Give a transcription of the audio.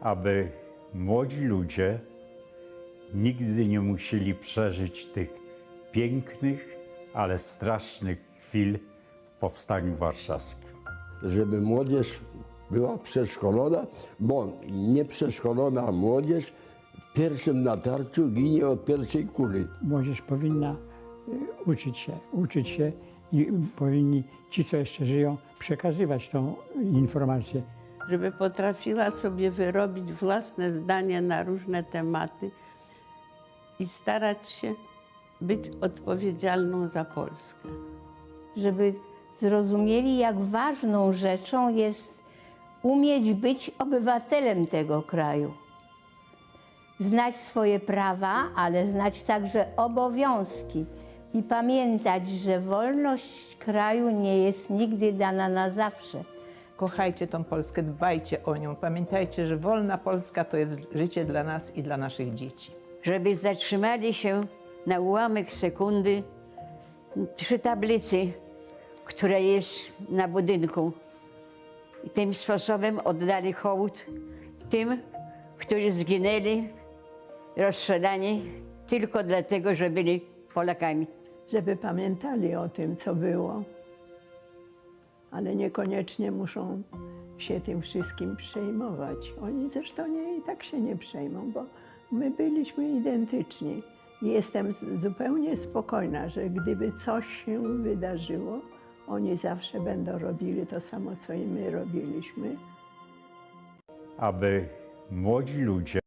aby młodzi ludzie nigdy nie musieli przeżyć tych pięknych, ale strasznych chwil w Powstaniu Warszawskim. żeby młodzież była przeszkolona, bo nieprzeszkolona młodzież w pierwszym natarciu ginie od pierwszej kuli. Młodzież powinna y, uczyć się, uczyć się i powinni ci, co jeszcze żyją, przekazywać tą informację. Żeby potrafiła sobie wyrobić własne zdanie na różne tematy i starać się być odpowiedzialną za Polskę. żeby zrozumieli, jak ważną rzeczą jest umieć być obywatelem tego kraju. Znać swoje prawa, ale znać także obowiązki i pamiętać, że wolność kraju nie jest nigdy dana na zawsze. Kochajcie tą Polskę, dbajcie o nią. Pamiętajcie, że wolna Polska to jest życie dla nas i dla naszych dzieci. żeby zatrzymali się na ułamek sekundy przy tablicy, która jest na budynku. I tym sposobem oddali hołd tym, którzy zginęli, rozstrzelani tylko dlatego, że byli Polakami. żeby pamiętali o tym, co było, ale niekoniecznie muszą się tym wszystkim przejmować. Oni zresztą nie, i tak się nie przejmą, bo my byliśmy identyczni. Jestem zupełnie spokojna, że gdyby coś się wydarzyło, oni zawsze będą robili to samo, co i my robiliśmy. aby młodzi ludzie